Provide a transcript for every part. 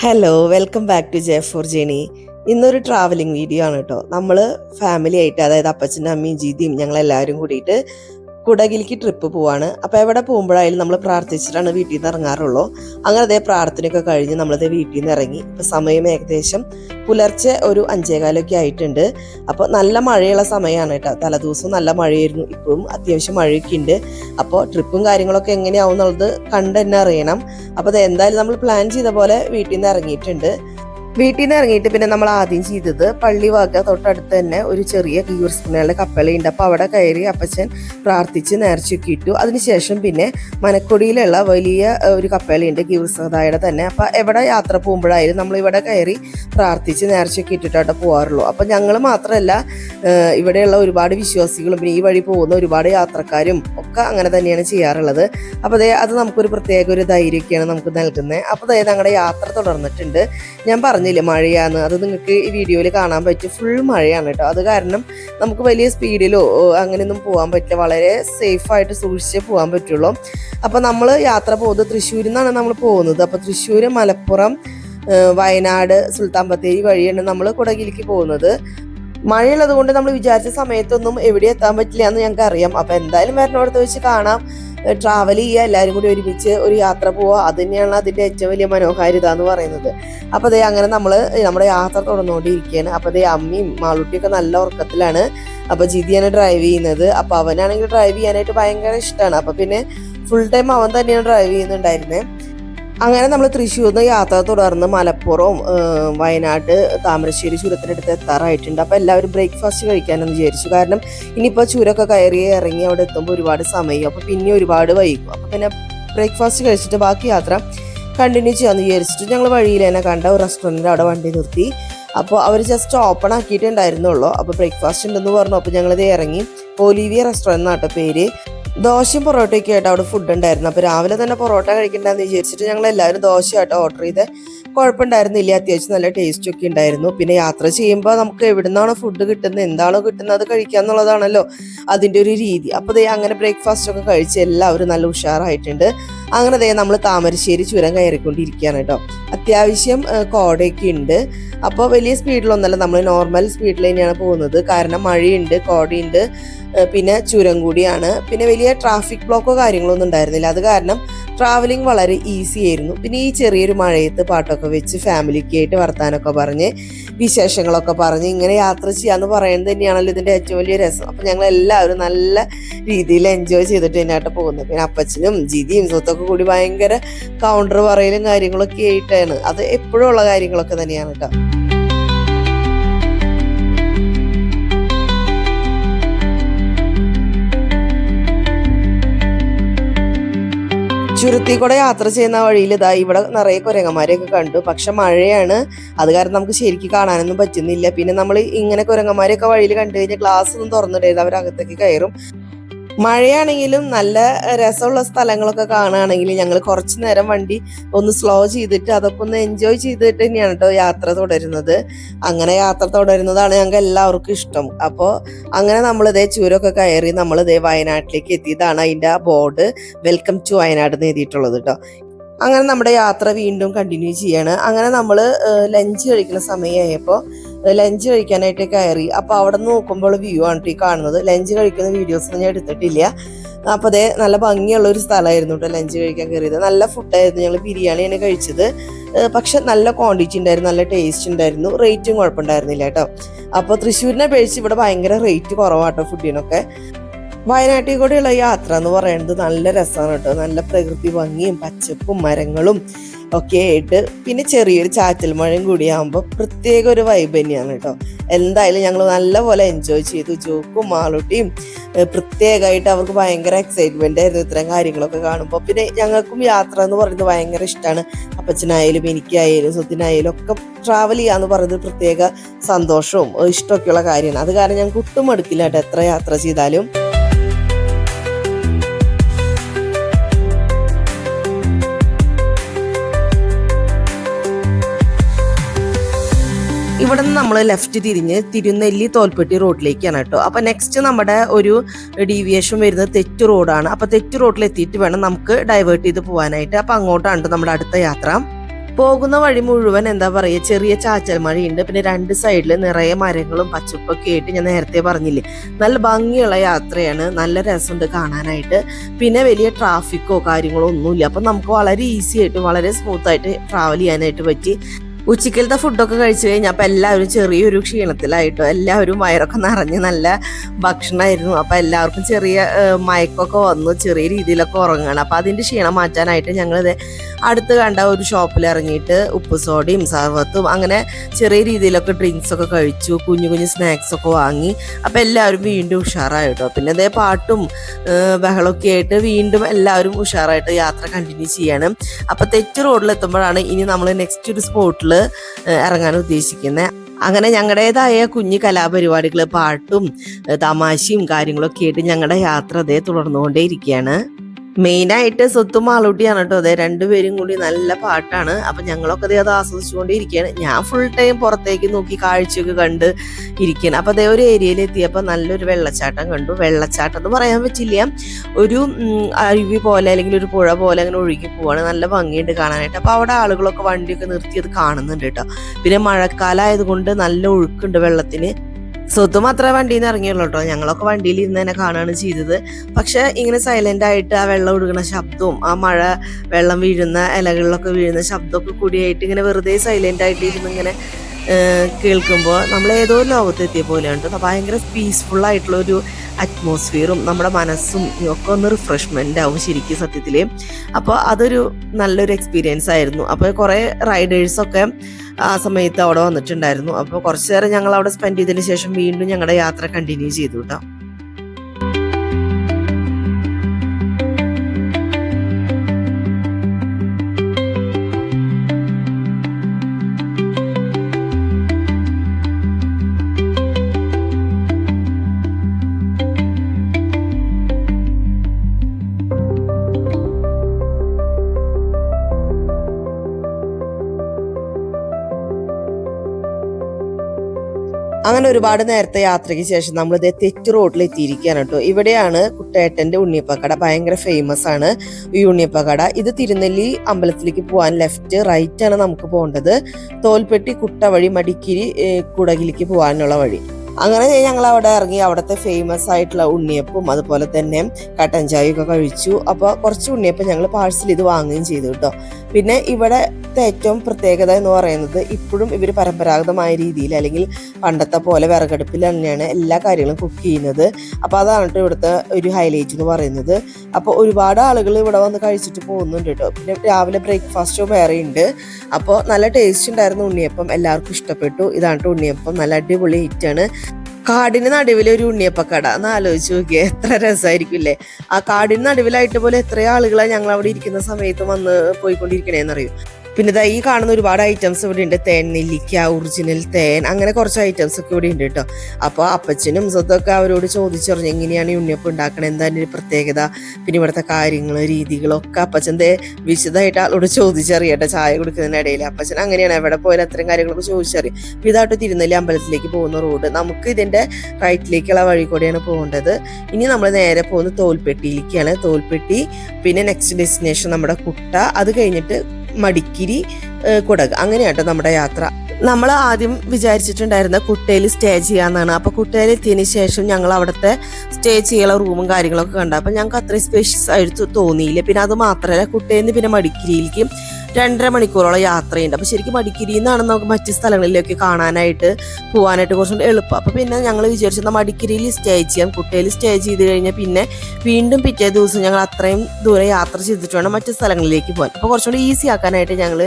Hello welcome back to J four journey ഇന്നൊരു travelling video ആണ് കേട്ടോ. നമ്മൾ ഫാമിലി ആയിട്ട് അതായത് അപ്പച്ചനും അമ്മയും ജീതിയും ഞങ്ങളെല്ലാവരും കൂടിയിട്ട് കുടകിലേക്ക് ട്രിപ്പ് പോവാണ്. അപ്പോൾ എവിടെ പോകുമ്പോഴായാലും നമ്മൾ പ്രാർത്ഥിച്ചിട്ടാണ് വീട്ടിൽ നിന്ന് ഇറങ്ങാറുള്ളൂ. അങ്ങനെ അതേ പ്രാർത്ഥനയൊക്കെ കഴിഞ്ഞ് നമ്മളത് വീട്ടിൽ നിന്ന് ഇറങ്ങി. ഇപ്പോൾ സമയം ഏകദേശം പുലർച്ചെ ഒരു അഞ്ചേകാലൊക്കെ ആയിട്ടുണ്ട്. അപ്പോൾ നല്ല മഴയുള്ള സമയമാണ് കേട്ടോ. തലേദിവസം നല്ല മഴയായിരുന്നു. ഇപ്പോഴും അത്യാവശ്യം മഴയൊക്കെ ഉണ്ട്. അപ്പോൾ ട്രിപ്പും കാര്യങ്ങളൊക്കെ എങ്ങനെയാവും എന്നുള്ളത് കണ്ടെന്നെ അറിയണം. അപ്പോൾ അത് എന്തായാലും നമ്മൾ പ്ലാൻ ചെയ്ത പോലെ വീട്ടിൽ നിന്ന് ഇറങ്ങിയിട്ടുണ്ട്. വീട്ടിൽ നിന്ന് ഇറങ്ങിയിട്ട് പിന്നെ നമ്മൾ ആദ്യം ചെയ്തത് പള്ളി വാക്ക തൊട്ടടുത്ത് തന്നെ ഒരു ചെറിയ കീവർസ്പിനുകളുടെ കപ്പലയുണ്ട് അപ്പോൾ അവിടെ കയറി അപ്പച്ചൻ പ്രാർത്ഥിച്ച് നേർച്ചയൊക്കെ ഇട്ടു. അതിനുശേഷം പിന്നെ മനക്കൊടിയിലുള്ള വലിയ ഒരു കപ്പലയുണ്ട് കീവർസദായുടെ തന്നെ. അപ്പോൾ എവിടെ യാത്ര പോകുമ്പോഴായാലും നമ്മൾ ഇവിടെ കയറി പ്രാർത്ഥിച്ച് നേർച്ചയൊക്കെ ഇട്ടിട്ടാണ് പോകാറുള്ളൂ അപ്പോൾ ഞങ്ങൾ മാത്രമല്ല ഇവിടെയുള്ള ഒരുപാട് വിശ്വാസികളും പിന്നെ ഈ വഴി പോകുന്ന ഒരുപാട് യാത്രക്കാരും ഒക്കെ അങ്ങനെ തന്നെയാണ് ചെയ്യാറുള്ളത്. അപ്പോൾ അതേ അത് നമുക്കൊരു പ്രത്യേക ഒരു ധൈര്യമൊക്കെയാണ് നമുക്ക് നൽകുന്നത്. അപ്പോൾ അതായത് ഞങ്ങളുടെ യാത്ര തുടർന്നിട്ടുണ്ട്. ഞാൻ പറഞ്ഞില്ലേ മഴയാണ് അത് നിങ്ങൾക്ക് ഈ വീഡിയോയിൽ കാണാൻ പറ്റും. ഫുൾ മഴയാണ് കേട്ടോ. അത് കാരണം നമുക്ക് വലിയ സ്പീഡിലോ അങ്ങനെയൊന്നും പോകാൻ പറ്റില്ല. വളരെ സേഫായിട്ട് സൂക്ഷിച്ചേ പോകാൻ പറ്റുള്ളൂ. അപ്പോൾ നമ്മൾ യാത്ര പോകുന്നത് തൃശ്ശൂരിൽ നിന്നാണ് നമ്മൾ പോകുന്നത്. അപ്പോൾ തൃശ്ശൂർ മലപ്പുറം വയനാട് സുൽത്താൻ ബത്തേരി വഴിയാണ് നമ്മൾ കുടകിലേക്ക് പോകുന്നത്. മഴയുള്ളത് കൊണ്ട് നമ്മൾ വിചാരിച്ച സമയത്തൊന്നും എവിടെ എത്താൻ പറ്റില്ല എന്ന് ഞങ്ങൾക്ക് അറിയാം. അപ്പോൾ എന്തായാലും വരണോടത്ത് വെച്ച് കാണാം. ട്രാവൽ ചെയ്യുക എല്ലാവരും കൂടി ഒരുമിച്ച് ഒരു യാത്ര പോവുക അത് തന്നെയാണ് അതിന്റെ ഏറ്റവും വലിയ മനോഹാരിത എന്ന് പറയുന്നത്. അപ്പോൾ അതേ അങ്ങനെ നമ്മൾ നമ്മുടെ യാത്ര തുടർന്നുകൊണ്ടിരിക്കുകയാണ്. അപ്പോൾ അതേ അമ്മയും മാളുട്ടിയൊക്കെ നല്ല ഉറക്കത്തിലാണ്. അപ്പോൾ ജിതിയാണ് ഡ്രൈവ് ചെയ്യുന്നത്. അപ്പോൾ അവനാണെങ്കിൽ ഡ്രൈവ് ചെയ്യാനായിട്ട് ഭയങ്കര ഇഷ്ടമാണ് അപ്പോൾ പിന്നെ ഫുൾ ടൈം അവൻ തന്നെയാണ് ഡ്രൈവ് ചെയ്യുന്നുണ്ടായിരുന്നത് അങ്ങനെ നമ്മൾ തൃശ്ശൂരിൽ നിന്ന് യാത്ര തുടർന്ന് മലപ്പുറം വയനാട് താമരശ്ശേരി ചുരത്തിനടുത്ത് എത്താറായിട്ടുണ്ട്. അപ്പോൾ എല്ലാവരും ബ്രേക്ക്ഫാസ്റ്റ് കഴിക്കാനെന്ന് വിചാരിച്ചു. കാരണം ഇനിയിപ്പോൾ ചുരമൊക്കെ കയറി ഇറങ്ങി അവിടെ എത്തുമ്പോൾ ഒരുപാട് സമയം. അപ്പോൾ പിന്നെ ഒരുപാട് വൈകും. അപ്പോൾ പിന്നെ ബ്രേക്ക്ഫാസ്റ്റ് കഴിച്ചിട്ട് ബാക്കി യാത്ര കണ്ടിന്യൂ ചെയ്യാമെന്ന് വിചാരിച്ചിട്ട് ഞങ്ങൾ വഴിയിൽ തന്നെ കണ്ട ഒരു റെസ്റ്റോറന്റിൽ അവിടെ വണ്ടി നിർത്തി. അപ്പോൾ അവർ ജസ്റ്റ് ഓപ്പൺ ആക്കിയിട്ടുണ്ടായിരുന്നുള്ളൂ അപ്പോൾ ബ്രേക്ക്ഫാസ്റ്റ് ഉണ്ടെന്ന് പറഞ്ഞു. അപ്പോൾ ഞങ്ങളിത് ഇറങ്ങി. ഒലീവിയ റെസ്റ്റോറന്റ് എന്നാട്ടോ പേര്. ദോശയും പൊറോട്ടയൊക്കെ ആയിട്ട് അവിടെ ഫുഡ് ഉണ്ടായിരുന്നു. അപ്പോൾ രാവിലെ തന്നെ പൊറോട്ട കഴിക്കണ്ടെന്ന് വിചാരിച്ചിട്ട് ഞങ്ങൾ എല്ലാവരും ദോശയായിട്ട് ഓർഡർ ചെയ്ത്. കുഴപ്പമുണ്ടായിരുന്നില്ല അത്യാവശ്യം നല്ല ടേസ്റ്റ് ഒക്കെ ഉണ്ടായിരുന്നു. പിന്നെ യാത്ര ചെയ്യുമ്പോൾ നമുക്ക് എവിടുന്നാണോ ഫുഡ് കിട്ടുന്നത് എന്താണോ കിട്ടുന്നത് അത് കഴിക്കുക എന്നുള്ളതാണല്ലോ അതിന്റെ ഒരു രീതി. അപ്പോൾ ദേ അങ്ങനെ ബ്രേക്ക്ഫാസ്റ്റ് ഒക്കെ കഴിച്ച് എല്ലാവരും നല്ല ഉഷാറായിട്ടുണ്ട്. അങ്ങനെ ദേ നമ്മൾ താമരശ്ശേരി ചുരം കയറിക്കൊണ്ടിരിക്കുകയാണ് കേട്ടോ അത്യാവശ്യം കോടയൊക്കെ ഉണ്ട്. അപ്പോൾ വലിയ സ്പീഡിലൊന്നല്ല നമ്മൾ നോർമൽ സ്പീഡിൽ തന്നെയാണ് പോകുന്നത്. കാരണം മഴയുണ്ട് കോടയുണ്ട്. പിന്നെ ചുരം കൂടിയാണ് പിന്നെ വലിയ ട്രാഫിക് ബ്ലോക്കോ കാര്യങ്ങളൊന്നും ഉണ്ടായിരുന്നില്ല. അത് കാരണം ട്രാവലിംഗ് വളരെ ഈസി ആയിരുന്നു. പിന്നെ ഈ ചെറിയൊരു മഴയത്ത് പാട്ടൊക്കെ വെച്ച് ഫാമിലിക്ക് ആയിട്ട് വർത്താനൊക്കെ പറഞ്ഞ് വിശേഷങ്ങളൊക്കെ പറഞ്ഞ് ഇങ്ങനെ യാത്ര ചെയ്യാന്ന് പറയുന്നത് തന്നെയാണല്ലോ ഇതിന്റെ ഏറ്റവും വലിയ രസം. അപ്പം ഞങ്ങൾ എല്ലാവരും നല്ല രീതിയിൽ എൻജോയ് ചെയ്തിട്ട് തന്നെയായിട്ട് പോകുന്നത്. പിന്നെ അപ്പച്ചനും ജിതിയും സ്വത്തൊക്കെ കൂടി ഭയങ്കര കൗണ്ടർ പറയലും കാര്യങ്ങളൊക്കെ ആയിട്ടാണ്. അത് എപ്പോഴും ഉള്ള കാര്യങ്ങളൊക്കെ തന്നെയാണ് കേട്ടോ. ചുരത്തിൽ കൂടെ യാത്ര ചെയ്യുന്ന വഴിയിൽ ഇതാ ഇവിടെ നിറയെ കുരങ്ങന്മാരെയൊക്കെ കണ്ടു. പക്ഷെ മഴയാണ്. അത് കാരണം നമുക്ക് ശരിക്കും കാണാനൊന്നും പറ്റുന്നില്ല. പിന്നെ നമ്മൾ ഇങ്ങനെ കുരങ്ങന്മാരെയൊക്കെ വഴിയിൽ കണ്ടു കഴിഞ്ഞാൽ ഗ്ലാസ് ഒന്നും തുറന്നിടരുത്. അവരകത്തേക്ക് കയറും. മഴയാണെങ്കിലും നല്ല രസമുള്ള സ്ഥലങ്ങളൊക്കെ കാണുകയാണെങ്കിൽ ഞങ്ങൾ കുറച്ച് നേരം വണ്ടി ഒന്ന് സ്ലോ ചെയ്തിട്ട് അതൊക്കെ ഒന്ന് എൻജോയ് ചെയ്തിട്ട് തന്നെയാണ് കേട്ടോ യാത്ര തുടരുന്നത്. അങ്ങനെ യാത്ര തുടരുന്നതാണ് ഞങ്ങൾക്ക് എല്ലാവർക്കും ഇഷ്ടം. അപ്പോൾ അങ്ങനെ നമ്മൾ ഇതേ ചുരമൊക്കെ കയറി നമ്മൾ ഇതേ വയനാട്ടിലേക്ക് എത്തിയതാണ് അതിന്റെ ആ ബോർഡ് വെൽക്കം ടു വയനാട് എന്ന് എഴുതിയിട്ടുള്ളത് കേട്ടോ അങ്ങനെ നമ്മുടെ യാത്ര വീണ്ടും കണ്ടിന്യൂ ചെയ്യാണ്. അങ്ങനെ നമ്മൾ ലഞ്ച് കഴിക്കുന്ന സമയമായപ്പോൾ ലഞ്ച് കഴിക്കാനായിട്ട് കയറി. അപ്പോൾ അവിടെ നിന്ന് നോക്കുമ്പോൾ വ്യൂ ആണ് ഈ കാണുന്നത്. ലഞ്ച് കഴിക്കുന്ന വീഡിയോസ് ഞാൻ എടുത്തിട്ടില്ല. അപ്പോൾ അതേ നല്ല ഭംഗിയുള്ള ഒരു സ്ഥലമായിരുന്നു കേട്ടോ ലഞ്ച് കഴിക്കാൻ കയറിയത്. നല്ല ഫുഡായിരുന്നു ഞങ്ങൾ ബിരിയാണിയാണ് കഴിച്ചത്. പക്ഷെ നല്ല ക്വാണ്ടിറ്റി ഉണ്ടായിരുന്നു നല്ല ടേസ്റ്റ് ഉണ്ടായിരുന്നു. റേറ്റും കുഴപ്പമുണ്ടായിരുന്നില്ല കേട്ടോ അപ്പോൾ തൃശ്ശൂരിനെ അപേക്ഷിച്ച് ഇവിടെ ഭയങ്കര റേറ്റ് കുറവാട്ടോ ഫുഡിനൊക്കെ വയനാട്ടിൽ കൂടെയുള്ള യാത്ര എന്ന് പറയുന്നത് നല്ല രസമാണ് കേട്ടോ നല്ല പ്രകൃതി ഭംഗിയും പച്ചപ്പും മരങ്ങളും ഒക്കെ ആയിട്ട് പിന്നെ ചെറിയൊരു ചാറ്റൽ മഴയും കൂടിയാകുമ്പോൾ പ്രത്യേക ഒരു വൈബ് തന്നെയാണ് കേട്ടോ എന്തായാലും ഞങ്ങൾ നല്ലപോലെ എൻജോയ് ചെയ്തു. ജോക്കും മാളൂട്ടിയും പ്രത്യേകമായിട്ട് അവർക്ക് ഭയങ്കര എക്സൈറ്റ്മെന്റ് ആയിരുന്നു ഇത്തരം കാര്യങ്ങളൊക്കെ കാണുമ്പോൾ പിന്നെ ഞങ്ങൾക്കും യാത്ര എന്ന് പറയുന്നത് ഭയങ്കര ഇഷ്ടമാണ് അപ്പച്ചനായാലും എനിക്കായാലും സ്വത്തിനായാലും ഒക്കെ ട്രാവൽ ചെയ്യാന്ന് പറയുന്നത് പ്രത്യേക സന്തോഷവും ഇഷ്ടമൊക്കെയുള്ള കാര്യമാണ്. അത് കാരണം ഞങ്ങൾക്ക് ഒട്ടും മടുക്കില്ല കേട്ടോ എത്ര യാത്ര ചെയ്താലും. ഇവിടെ നിന്ന് നമ്മൾ ലെഫ്റ്റ് തിരിഞ്ഞ് തിരുനെല്ലി തോൽപ്പെട്ടി റോഡിലേക്കാണ് കേട്ടോ. അപ്പൊ നെക്സ്റ്റ് നമ്മുടെ ഒരു ഡീവിയേഷൻ വരുന്നത് തെറ്റ് റോഡാണ് അപ്പൊ തെറ്റ് റോഡിൽ എത്തിയിട്ട് വേണം നമുക്ക് ഡൈവേർട്ട് ചെയ്ത് പോകാനായിട്ട് അപ്പൊ അങ്ങോട്ടാണ് ട്ടോ നമ്മുടെ അടുത്ത യാത്ര. പോകുന്ന വഴി മുഴുവൻ എന്താ പറയുക ചെറിയ ചാച്ചൽ മഴയുണ്ട്. പിന്നെ രണ്ട് സൈഡിൽ നിറയെ മരങ്ങളും പച്ചപ്പൊക്കെ ആയിട്ട് ഞാൻ നേരത്തെ പറഞ്ഞില്ലേ. നല്ല ഭംഗിയുള്ള യാത്രയാണ്. നല്ല രസമുണ്ട് കാണാനായിട്ട്. പിന്നെ വലിയ ട്രാഫിക്കോ കാര്യങ്ങളോ ഒന്നുമില്ല. അപ്പം നമുക്ക് വളരെ ഈസി ആയിട്ട് വളരെ സ്മൂത്ത് ആയിട്ട് ട്രാവൽ ചെയ്യാനായിട്ട് പറ്റി. ഉച്ചക്കലത്തെ ഫുഡൊക്കെ കഴിച്ചു കഴിഞ്ഞാൽ അപ്പം എല്ലാവരും ചെറിയൊരു ക്ഷീണത്തിലായിട്ടോ എല്ലാവരും വയറൊക്കെ നിറഞ്ഞ് നല്ല ഭക്ഷണമായിരുന്നു അപ്പം എല്ലാവർക്കും ചെറിയ മയക്കൊക്കെ വന്നു ചെറിയ രീതിയിലൊക്കെ ഉറങ്ങണം. അപ്പം അതിന്റെ ക്ഷീണം മാറ്റാനായിട്ട് ഞങ്ങളിത് അടുത്ത് കണ്ട ഒരു ഷോപ്പിൽ ഇറങ്ങിയിട്ട് ഉപ്പ് സോഡയും സർവത്തും അങ്ങനെ ചെറിയ രീതിയിലൊക്കെ ഡ്രിങ്ക്സൊക്കെ കഴിച്ചു കുഞ്ഞു കുഞ്ഞു സ്നാക്സൊക്കെ വാങ്ങി. അപ്പം എല്ലാവരും വീണ്ടും ഉഷാറായിട്ടോ. പിന്നെ അതേ പാട്ടും ബഹളമൊക്കെ ആയിട്ട് വീണ്ടും എല്ലാവരും ഉഷാറായിട്ട് യാത്ര കണ്ടിന്യൂ ചെയ്യണം. അപ്പം തെറ്റ് റോഡിൽ എത്തുമ്പോഴാണ് ഇനി നമ്മൾ നെക്സ്റ്റ് ഒരു സ്പോട്ടിൽ ഇറങ്ങാൻ ഉദ്ദേശിക്കുന്നത് അങ്ങനെ ഞങ്ങളുടേതായ കുഞ്ഞു കലാപരിപാടികൾ പാട്ടും തമാശയും കാര്യങ്ങളൊക്കെ ആയിട്ട് ഞങ്ങളുടെ യാത്ര അതേ തുടർന്നുകൊണ്ടേയിരിക്കുകയാണ് മെയിനായിട്ട് സ്വത്തും മാളൂട്ടിയാണ് കേട്ടോ. അതെ രണ്ടുപേരും കൂടി നല്ല പാട്ടാണ്. അപ്പൊ ഞങ്ങളൊക്കെ അതേ അത് ആസ്വദിച്ചുകൊണ്ടിരിക്കുകയാണ് ഞാൻ ഫുൾ ടൈം പുറത്തേക്ക് നോക്കി കാഴ്ചയൊക്കെ കണ്ട് ഇരിക്കുകയാണ് അപ്പൊ അതേ ഒരു ഏരിയയിൽ എത്തിയപ്പോൾ നല്ലൊരു വെള്ളച്ചാട്ടം കണ്ടു. വെള്ളച്ചാട്ടം എന്ന് പറയാൻ പറ്റില്ല. ഒരു അരുവി പോലെ അല്ലെങ്കിൽ ഒരു പുഴ പോലെ അങ്ങനെ ഒഴുകി പോവാണ്. നല്ല ഭംഗിയുണ്ട് കാണാനായിട്ട്. അപ്പൊ അവിടെ ആളുകളൊക്കെ വണ്ടിയൊക്കെ നിർത്തി അത് കാണുന്നുണ്ട് കേട്ടോ. പിന്നെ മഴക്കാലം ആയതുകൊണ്ട് നല്ല ഒഴുക്കുണ്ട് വെള്ളത്തിന്. സ്വത്ത് മാത്രമേ വണ്ടിയിൽ നിന്ന് ഇറങ്ങിയുള്ളൂ കേട്ടോ ഞങ്ങളൊക്കെ വണ്ടിയിൽ ഇരുന്ന് തന്നെ കാണുകയാണ് ചെയ്തത്. പക്ഷെ ഇങ്ങനെ സൈലന്റ് ആയിട്ട് ആ വെള്ളം ഒഴുകുന്ന ശബ്ദവും ആ മഴ വെള്ളം വീഴുന്ന ഇലകളിലൊക്കെ വീഴുന്ന ശബ്ദമൊക്കെ കൂടിയായിട്ട് ഇങ്ങനെ വെറുതെ സൈലന്റ് ആയിട്ട് ഇരുന്ന് ഇങ്ങനെ കേൾക്കുമ്പോൾ നമ്മൾ ഏതോ ലോകത്തെത്തിയ പോലെയുണ്ട്. ഭയങ്കര പീസ്ഫുൾ ആയിട്ടുള്ള ഒരു അറ്റ്മോസ്ഫിയറും നമ്മുടെ മനസ്സും ഒക്കെ ഒന്ന് റിഫ്രഷ്മെന്റ് ആവും ശരിക്കും സത്യത്തിൽ അപ്പോൾ അതൊരു നല്ലൊരു എക്സ്പീരിയൻസ് ആയിരുന്നു. അപ്പോൾ കുറേ റൈഡേഴ്സൊക്കെ ആ സമയത്ത് അവിടെ വന്നിട്ടുണ്ടായിരുന്നു. അപ്പോൾ കുറച്ചു നേരം ഞങ്ങൾ അവിടെ സ്പെൻഡ് ചെയ്തതിന് ശേഷം വീണ്ടും ഞങ്ങളുടെ യാത്ര കണ്ടിന്യൂ ചെയ്തു കേട്ടോ അങ്ങനെ ഒരുപാട് നേരത്തെ യാത്രയ്ക്ക് ശേഷം നമ്മൾ ഇതേ തെറ്റ് റോഡിൽ എത്തിയിരിക്കുകയാണ് കേട്ടോ. ഇവിടെയാണ് കുട്ടേട്ടന്റെ ഉണ്ണിയപ്പക്കട. ഭയങ്കര ഫേമസ് ആണ് ഈ ഉണ്ണിയപ്പക്കട. ഇത് തിരുനെല്ലി അമ്പലത്തിലേക്ക് പോകാൻ ലെഫ്റ്റ് റൈറ്റ് ആണ് നമുക്ക് പോകേണ്ടത്. തോൽപ്പെട്ടി കുട്ട വഴി മടിക്കിരി കുടകിലേക്ക് പോകാനുള്ള വഴി. അങ്ങനെ ഞങ്ങൾ അവിടെ ഇറങ്ങി അവിടുത്തെ ഫേമസ് ആയിട്ടുള്ള ഉണ്ണിയപ്പും അതുപോലെ തന്നെ കട്ടൻ ചായയും ഒക്കെ കഴിച്ചു. അപ്പോൾ കുറച്ച് ഉണ്ണിയപ്പം ഞങ്ങൾ പാഴ്സൽ ഇത് വാങ്ങുകയും ചെയ്തു കേട്ടോ. പിന്നെ ഇവിടത്തെ ഏറ്റവും പ്രത്യേകത എന്ന് പറയുന്നത് ഇപ്പോഴും ഇവർ പരമ്പരാഗതമായ രീതിയിൽ അല്ലെങ്കിൽ പണ്ടത്തെ പോലെ വിറകടുപ്പിൽ തന്നെയാണ് എല്ലാ കാര്യങ്ങളും കുക്ക് ചെയ്യുന്നത്. അപ്പോൾ അതാണ് കേട്ടോ ഇവിടുത്തെ ഒരു ഹൈലൈറ്റ് എന്ന് പറയുന്നത്. അപ്പോൾ ഒരുപാട് ആളുകൾ ഇവിടെ വന്ന് കഴിച്ചിട്ട് പോകുന്നുണ്ട് കേട്ടോ പിന്നെ രാവിലെ ബ്രേക്ക്ഫാസ്റ്റും വേറെ ഉണ്ട് അപ്പോൾ നല്ല ടേസ്റ്റ് ഉണ്ടായിരുന്നു ഉണ്ണിയപ്പം എല്ലാവർക്കും ഇഷ്ടപ്പെട്ടു. ഇതാണ് ഉണ്ണിയപ്പം. നല്ല അടിപൊളി ഹിറ്റാണ് കാടിന് നടുവിൽ ഒരു ഉണ്ണിയപ്പക്കട. എന്ന് ആലോചിച്ച് നോക്കിയേ എത്ര രസമായിരിക്കില്ലേ ആ കാടിന് നടുവിലായിട്ട് പോലെ എത്ര ആളുകളാണ് ഞങ്ങൾ അവിടെ ഇരിക്കുന്ന സമയത്ത് വന്ന് പോയിക്കൊണ്ടിരിക്കണേന്നറിയോ? പിന്നെ ഇതാ ഈ കാണുന്ന ഒരുപാട് ഐറ്റംസ് ഇവിടെ ഉണ്ട്. തേൻ നെല്ലിക്ക ഒറിജിനൽ തേൻ അങ്ങനെ കുറച്ച് ഐറ്റംസ് ഒക്കെ ഇവിടെ ഉണ്ട് കേട്ടോ. അപ്പോൾ അപ്പച്ചനും സ്വത്തൊക്കെ അവരോട് ചോദിച്ചറിഞ്ഞു എങ്ങനെയാണ് ഈ ഉണ്ണിയപ്പം ഉണ്ടാക്കണത് എന്താ അതിന്റെ ഒരു പ്രത്യേകത? പിന്നെ ഇവിടുത്തെ കാര്യങ്ങൾ രീതികളൊക്കെ അപ്പച്ചൻ ദേ വിശദമായിട്ട് ആളോട് ചോദിച്ചറിയട്ടെ ചായ കൊടുക്കുന്നതിനിടയിൽ അപ്പച്ചൻ അങ്ങനെയാണ് എവിടെ പോയാലും അത്രയും കാര്യങ്ങളൊക്കെ ചോദിച്ചറിയും. അപ്പോൾ ഇതായിട്ട് തിരുനെല്ലി അമ്പലത്തിലേക്ക് പോകുന്ന റോഡ്. നമുക്ക് ഇതിന്റെ റൈറ്റിലേക്കുള്ള വഴി കൂടെയാണ് പോകേണ്ടത്. ഇനി നമ്മൾ നേരെ പോകുന്നത് തോൽപ്പെട്ടിയിലേക്കാണ്. തോൽപ്പെട്ടി പിന്നെ നെക്സ്റ്റ് ഡെസ്റ്റിനേഷൻ നമ്മുടെ കുട്ട. അത് കഴിഞ്ഞിട്ട് മടിക്കിരി കുടക്. അങ്ങനെയാട്ടോ നമ്മുടെ യാത്ര. നമ്മൾ ആദ്യം വിചാരിച്ചിട്ടുണ്ടായിരുന്ന കുട്ടയിൽ സ്റ്റേ ചെയ്യാന്നാണ്. അപ്പോൾ കുട്ടയിൽ എത്തിയതിന് ശേഷം ഞങ്ങൾ അവിടുത്തെ സ്റ്റേ ചെയ്യാനുള്ള റൂമും കാര്യങ്ങളൊക്കെ കണ്ടു. അപ്പൊ ഞങ്ങൾക്ക് അത്രയും സ്പേഷ്യസ് ആയിട്ട് തോന്നിയില്ല. പിന്നെ അത് മാത്രമല്ല കുട്ടയിൽ നിന്ന് പിന്നെ മടിക്കിരിയിലേക്ക് രണ്ടര മണിക്കൂറോളം യാത്രയുണ്ട്. അപ്പൊ ശരിക്കും മടിക്കിരിയിൽ നിന്നാണ് നമുക്ക് മറ്റു സ്ഥലങ്ങളിലേക്ക് കാണാനായിട്ട് പോകാനായിട്ട് കുറച്ചുകൂടി എളുപ്പം. അപ്പൊ പിന്നെ ഞങ്ങൾ വിചാരിച്ചു മടിക്കിരിയിൽ സ്റ്റേ ചെയ്യാം. കുട്ടയിൽ സ്റ്റേ ചെയ്ത് കഴിഞ്ഞാൽ പിന്നെ വീണ്ടും പിറ്റേ ദിവസം ഞങ്ങൾ അത്രയും ദൂരെ യാത്ര ചെയ്തിട്ട് വേണം മറ്റു സ്ഥലങ്ങളിലേക്ക് പോകാൻ അപ്പോൾ കുറച്ചുകൂടി ഈസി ആക്കാനായിട്ട് ഞങ്ങൾ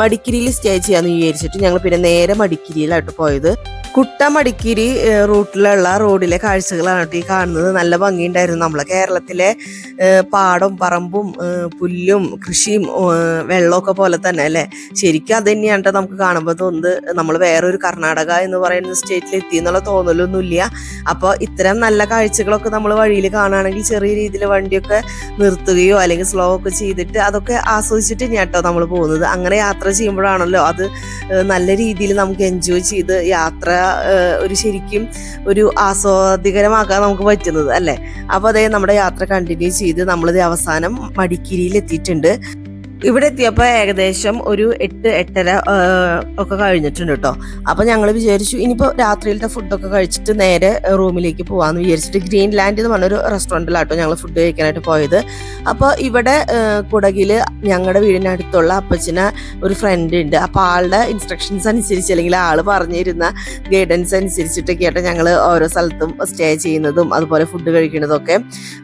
മടിക്കിരിയിൽ സ്റ്റേ ചെയ്യാന്ന് വിചാരിച്ചിട്ട് ഞങ്ങൾ പിന്നെ നേരെ മടിക്കിരിയിലായിട്ട് പോയത്. കുട്ട മടിക്കേരി റൂട്ടിലുള്ള റോഡിലെ കാഴ്ചകളാണ് ഈ കാണുന്നത്. നല്ല ഭംഗിയുണ്ടായിരുന്നു. നമ്മളെ കേരളത്തിലെ പാടും പറമ്പും പുല്ലും കൃഷിയും ഏഹ്, വെള്ളമൊക്കെ പോലെ തന്നെ അല്ലേ? ശരിക്കും അത് തന്നെയാണ് നമുക്ക് കാണുമ്പോൾ തോന്നുന്നത്. നമ്മൾ വേറൊരു കർണാടക എന്ന് പറയുന്ന സ്റ്റേറ്റിൽ എത്തി എന്നുള്ള തോന്നലൊന്നുമില്ല. അപ്പോൾ ഇത്തരം നല്ല കാഴ്ചകളൊക്കെ നമ്മൾ വഴിയിൽ കാണുകയാണെങ്കിൽ ചെറിയ രീതിയിൽ വണ്ടിയൊക്കെ നിർത്തുകയോ അല്ലെങ്കിൽ സ്ലോ ഒക്കെ ചെയ്തിട്ട് അതൊക്കെ ആസ്വദിച്ചിട്ട് തന്നെയാണ് കേട്ടോ നമ്മൾ പോകുന്നത്. അങ്ങനെ യാത്ര ചെയ്യുമ്പോഴാണല്ലോ അത് നല്ല രീതിയിൽ നമുക്ക് എൻജോയ് ചെയ്ത് യാത്ര ഒരു ശരിക്കും ഒരു ആസ്വാദികരമാക്കാൻ നമുക്ക് പറ്റുന്നത് അല്ലേ? അപ്പോൾ അതേ നമ്മുടെ യാത്ര കണ്ടിന്യൂ ചെയ്ത് നമ്മളിത് അവസാനം മടിക്കിരിയിൽ എത്തിയിട്ടുണ്ട് ഇവിടെ എത്തിയപ്പോൾ ഏകദേശം ഒരു എട്ട് എട്ടര ഒക്കെ കഴിഞ്ഞിട്ടുണ്ട് കേട്ടോ അപ്പൊ ഞങ്ങൾ വിചാരിച്ചു ഇനിയിപ്പോൾ രാത്രിയിലത്തെ ഫുഡൊക്കെ കഴിച്ചിട്ട് നേരെ റൂമിലേക്ക് പോവാന്ന് വിചാരിച്ചിട്ട് ഗ്രീൻ ലാൻഡ് എന്ന് പറഞ്ഞൊരു റെസ്റ്റോറന്റിലാട്ടോ ഞങ്ങൾ ഫുഡ് കഴിക്കാനായിട്ട് പോയത്. അപ്പോൾ ഇവിടെ കുടകിൽ ഞങ്ങളുടെ വീടിനടുത്തുള്ള അപ്പച്ചന് ഒരു ഫ്രണ്ട് ഉണ്ട് അപ്പോൾ ആളുടെ ഇൻസ്ട്രക്ഷൻസ് അനുസരിച്ച് അല്ലെങ്കിൽ ആൾ പറഞ്ഞിരുന്ന ഗൈഡൻസ് അനുസരിച്ചിട്ടൊക്കെയായിട്ട് ഞങ്ങൾ ഓരോ സ്ഥലത്തും സ്റ്റേ ചെയ്യുന്നതും അതുപോലെ ഫുഡ് കഴിക്കുന്നതൊക്കെ.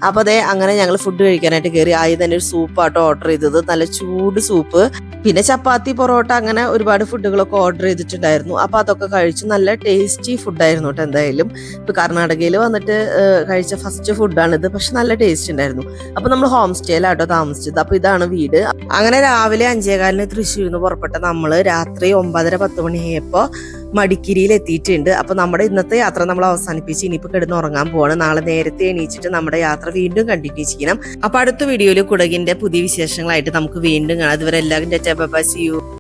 അപ്പോൾ അതേ അങ്ങനെ ഞങ്ങൾ ഫുഡ് കഴിക്കാനായിട്ട് കയറി ആദ്യം തന്നെ ഒരു സൂപ്പ് ആട്ടോ ഓർഡർ ചെയ്തത്. നല്ല ചൂട് സൂപ്പ് പിന്നെ ചപ്പാത്തി പൊറോട്ട അങ്ങനെ ഒരുപാട് ഫുഡുകളൊക്കെ ഓർഡർ ചെയ്തിട്ടുണ്ടായിരുന്നു. അപ്പോൾ അതൊക്കെ കഴിച്ചു നല്ല ടേസ്റ്റി ഫുഡായിരുന്നു കേട്ടോ എന്തായാലും. ഇപ്പോൾ കർണാടകയിൽ വന്നിട്ട് കഴിച്ച ഫസ്റ്റ് ഫുഡാണിത് പക്ഷെ നല്ല ടേസ്റ്റ് ഉണ്ടായിരുന്നു. അപ്പോൾ നമ്മൾ ഹോം സ്റ്റേയിലാട്ടോ താമസിച്ചത്. അപ്പോൾ ഇതാണ് വീട്. അങ്ങനെ രാവിലെ അഞ്ചേകാലിന് തൃശ്ശൂരിൽ നിന്ന് പുറപ്പെട്ട നമ്മൾ രാത്രി ഒമ്പതര പത്ത് മണിയായപ്പോൾ മടിക്കിരിയിൽ എത്തിയിട്ടുണ്ട് അപ്പൊ നമ്മുടെ ഇന്നത്തെ യാത്ര നമ്മൾ അവസാനിപ്പിച്ച് ഇനിയിപ്പോൾ കിടന്ന് ഉറങ്ങാൻ പോവാണ്. നാളെ നേരത്തെ എണീച്ചിട്ട് നമ്മുടെ യാത്ര വീണ്ടും കണ്ടിന്യൂ ചെയ്യണം. അപ്പോൾ അടുത്ത വീഡിയോയിൽ കുടകിന്റെ പുതിയ വിശേഷങ്ങളായിട്ട് നമുക്ക് വീണ്ടും കാണാം. അതുവരെ എല്ലാവരും സി യു